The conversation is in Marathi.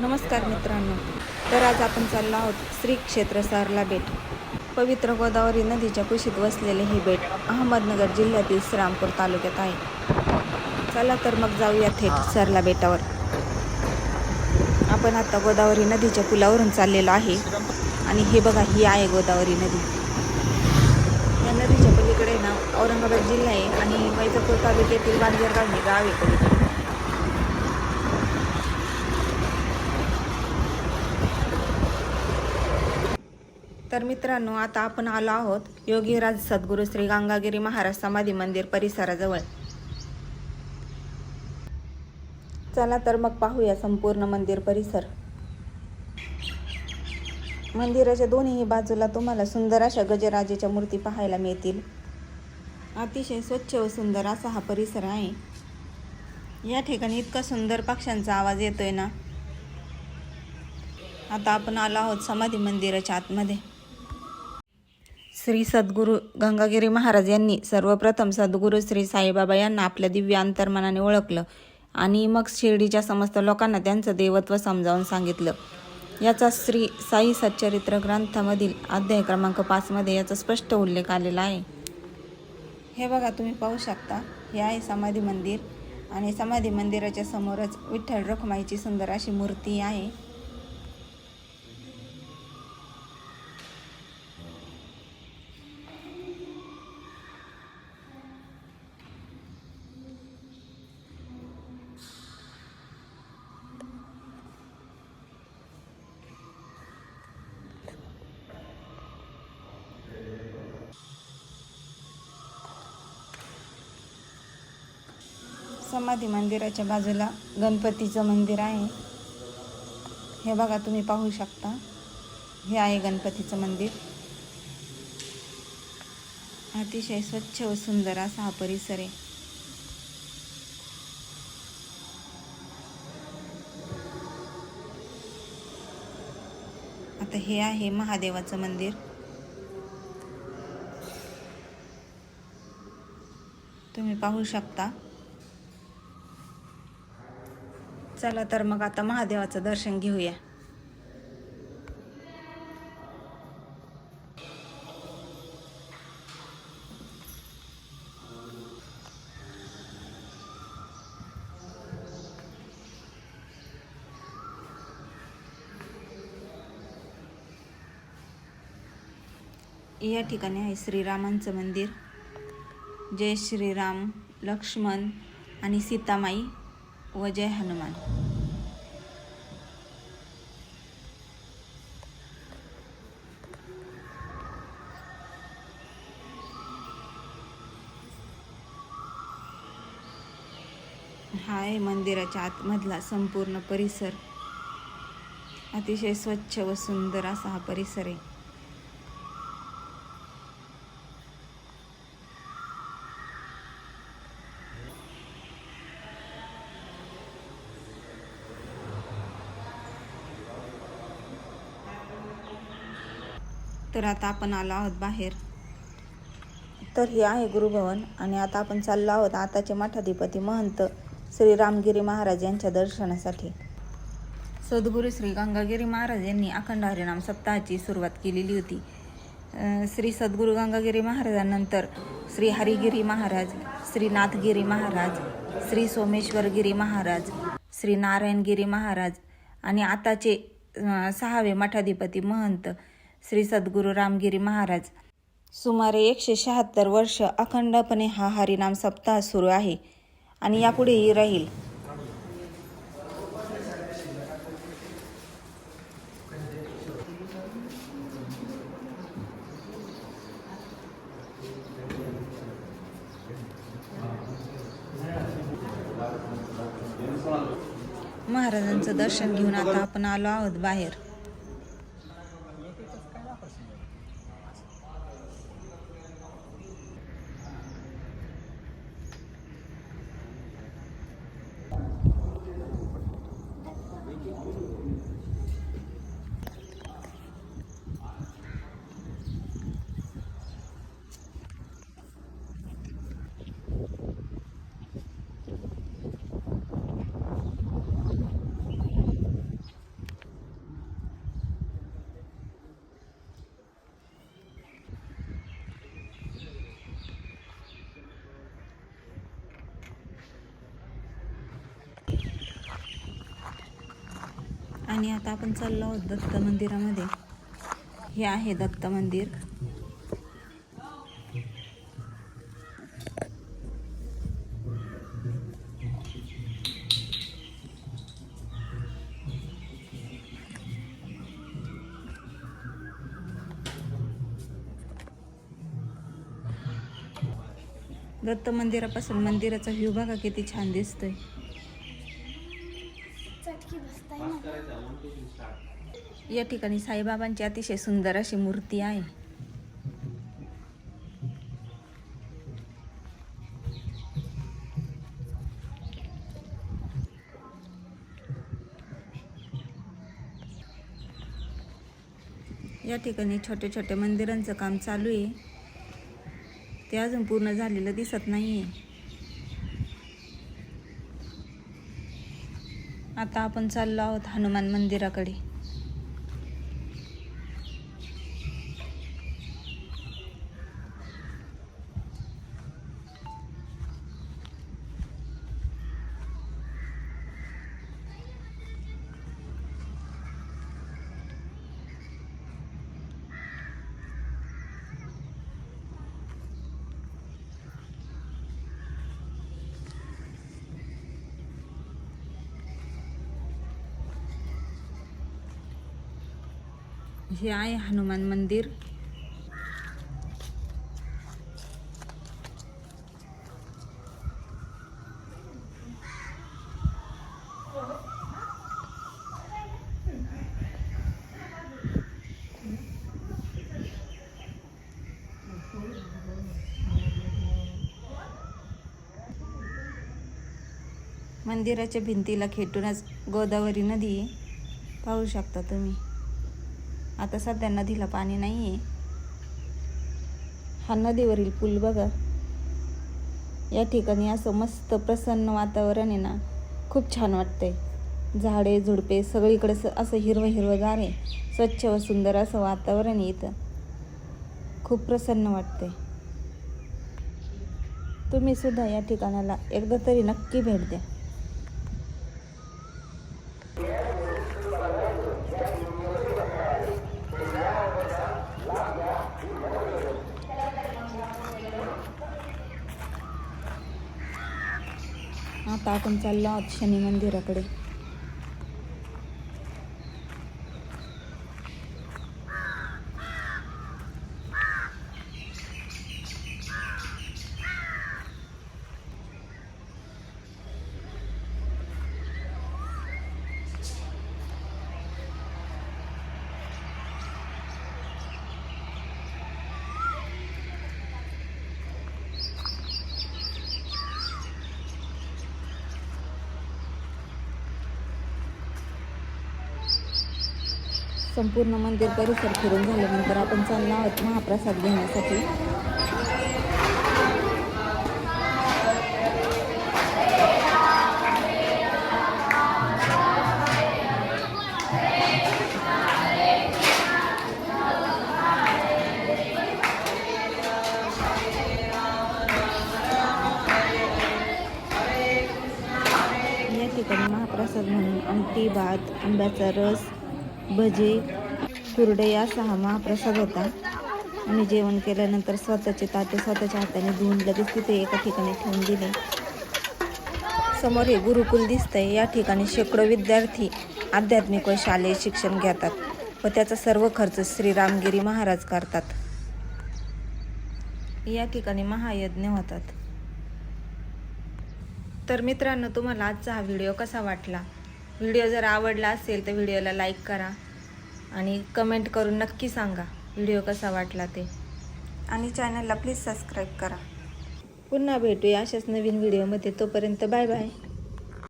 नमस्कार मित्रांनो. तर आज आपण चाललो आहोत श्री क्षेत्र सारला बेट पवित्र गोदावरी नदीच्या कुशीत वसलेले हे बेट अहमदनगर जिल्ह्यातील श्रीरामपूर तालुक्यात आहे. चला तर मग जाऊया थेट सरला बेटावर. आपण आता गोदावरी नदीच्या पुलावरून चाललेलो आहे. आणि हे बघा ही आहे गोदावरी नदी. या नदीच्या पलीकडे ना औरंगाबाद जिल्हा आहे आणि वैजापूर तालुक्यातील वाडगरगाव हे गाव आहे पलीकडे तर मित्रांनो आता आपण आलो आहोत योगीराज सद्गुरू श्री गंगागिरी महाराज समाधी मंदिर परिसराजवळ. चला तर मग पाहूया संपूर्ण मंदिर परिसर. मंदिराच्या दोन्ही बाजूला तुम्हाला सुंदर अशा गजराजेच्या मूर्ती पाहायला मिळतील. अतिशय स्वच्छ व सुंदर असा हा परिसर आहे. या ठिकाणी इतका सुंदर पक्ष्यांचा आवाज येतोय ना. आता आपण आलो आहोत समाधी मंदिराच्या आतमध्ये. श्री सद्गुरू गंगागिरी महाराज यांनी सर्वप्रथम सद्गुरू श्री साईबाबा यांना आपल्या दिव्य अंतर्मनाने ओळखलं आणि मग शिर्डीच्या समस्त लोकांना त्यांचं देवत्व समजावून सांगितलं. याचा श्री साई सच्चरित्र ग्रंथामधील अध्याय क्रमांक पाचमध्ये याचा स्पष्ट उल्लेख आलेला आहे. हे बघा तुम्ही पाहू शकता हे आहे समाधी मंदिर आणि समाधी मंदिराच्या समोरच विठ्ठल रखुमाईची सुंदर अशी मूर्ती आहे. समाधी मंदिराच्या बाजूला गणपतीचं मंदिर आहे. हे बघा तुम्ही पाहू शकता. हे आहे गणपतीचं मंदिर. अतिशय स्वच्छ व सुंदर असा हा परिसर आहे. आता हे आहे महादेवाचं मंदिर. तुम्ही पाहू शकता. चला तर मग आता महादेवाचं दर्शन घेऊया. या ठिकाणी आहे श्रीरामांचं मंदिर. जय श्रीराम लक्ष्मण आणि सीतामाई. व जय हनुमान. हा आहे मंदिराच्या आतमधला संपूर्ण परिसर. अतिशय स्वच्छ व सुंदर असा हा परिसर आहे. तर आता आपण आलो आहोत बाहेर. तर हे आहे गुरुभवन आणि आता आपण चाललो आहोत आताचे मठाधिपती महंत श्री रामगिरी महाराज यांच्या दर्शनासाठी. सद्गुरू श्री गंगागिरी महाराज यांनी अखंड हरिनाम सप्ताहाची सुरुवात केलेली होती. श्री सद्गुरू गंगागिरी महाराजांनंतर श्री हरिगिरी महाराज श्री नाथगिरी महाराज श्री सोमेश्वरगिरी महाराज श्री नारायणगिरी महाराज आणि आताचे सहावे मठाधिपती महंत श्री सद्गुरू रामगिरी महाराज. सुमारे एकशे शहात्तर वर्ष अखंडपणे हा हरिनाम सप्ताह सुरू आहे आणि यापुढेही राहील. महाराजांचं दर्शन घेऊन आता आपण आलो आहोत बाहेर. आणि आता आपण चाललो आहोत दत्त मंदिरामध्ये. हे आहे दत्त मंदिर. दत्त मंदिरापासून मंदिराचा व्ह्यू बघा किती छान दिसतोय. या ठिकाणी साईबाबांची अतिशय सुंदर अशी मूर्ती आहे. या ठिकाणी छोट्या छोट्या मंदिरांचं काम चालू आहे. ते अजून पूर्ण झालेलं दिसत नाही आहे आता आपण चाललो आहोत हनुमान मंदिराकडे. हे आहे हनुमान मंदिर. मंदिराच्या भिंतीला खेटूनच गोदावरी नदी पाहू शकता तुम्ही. आता सध्या नदीला पाणी नाही आहे हा नदीवरील पूल बघा. या ठिकाणी असं मस्त प्रसन्न वातावरण आहे ना खूप छान वाटतंय. झाडे झुडपे सगळीकडे असं हिरवं हिरवंगार आहे. स्वच्छ व सुंदर असं वातावरण आहे इथं. खूप प्रसन्न वाटतंय. तुम्ही सुद्धा या ठिकाणाला एकदा तरी नक्की भेट द्या. आता आपण चाललो आहोत शनी मंदिराकडे. संपूर्ण मंदिर परिसर फिरून झाल्यानंतर आपण चाललो आहोत महाप्रसाद घेण्यासाठी. या ठिकाणी महाप्रसाद म्हणून आमटी भात आंब्याचा रस भजे कुरडे या सहा महाप्रसाद होता. आणि जेवण केल्यानंतर स्वतःचे ताटे स्वतःच्या हाताने धुवून लगेच तिथे एका ठिकाणी ठेवून दिले. समोर हे गुरुकुल दिसतंय. या ठिकाणी शेकडो विद्यार्थी आध्यात्मिक व शालेय शिक्षण घेतात व त्याचा सर्व खर्च श्री रामगिरी महाराज करतात. या ठिकाणी महायज्ञ होतात. तर मित्रांनो तुम्हाला आजचा हा व्हिडिओ कसा वाटला? व्हिडिओ जर आवडला असेल तर व्हिडिओला लाईक करा आणि कमेंट करून नक्की सांगा व्हिडिओ कसा वाटला ते. आणि चॅनलला प्लीज सबस्क्राईब करा. पुन्हा भेटूया अशाच नवीन व्हिडिओमध्ये. तोपर्यंत बाय बाय.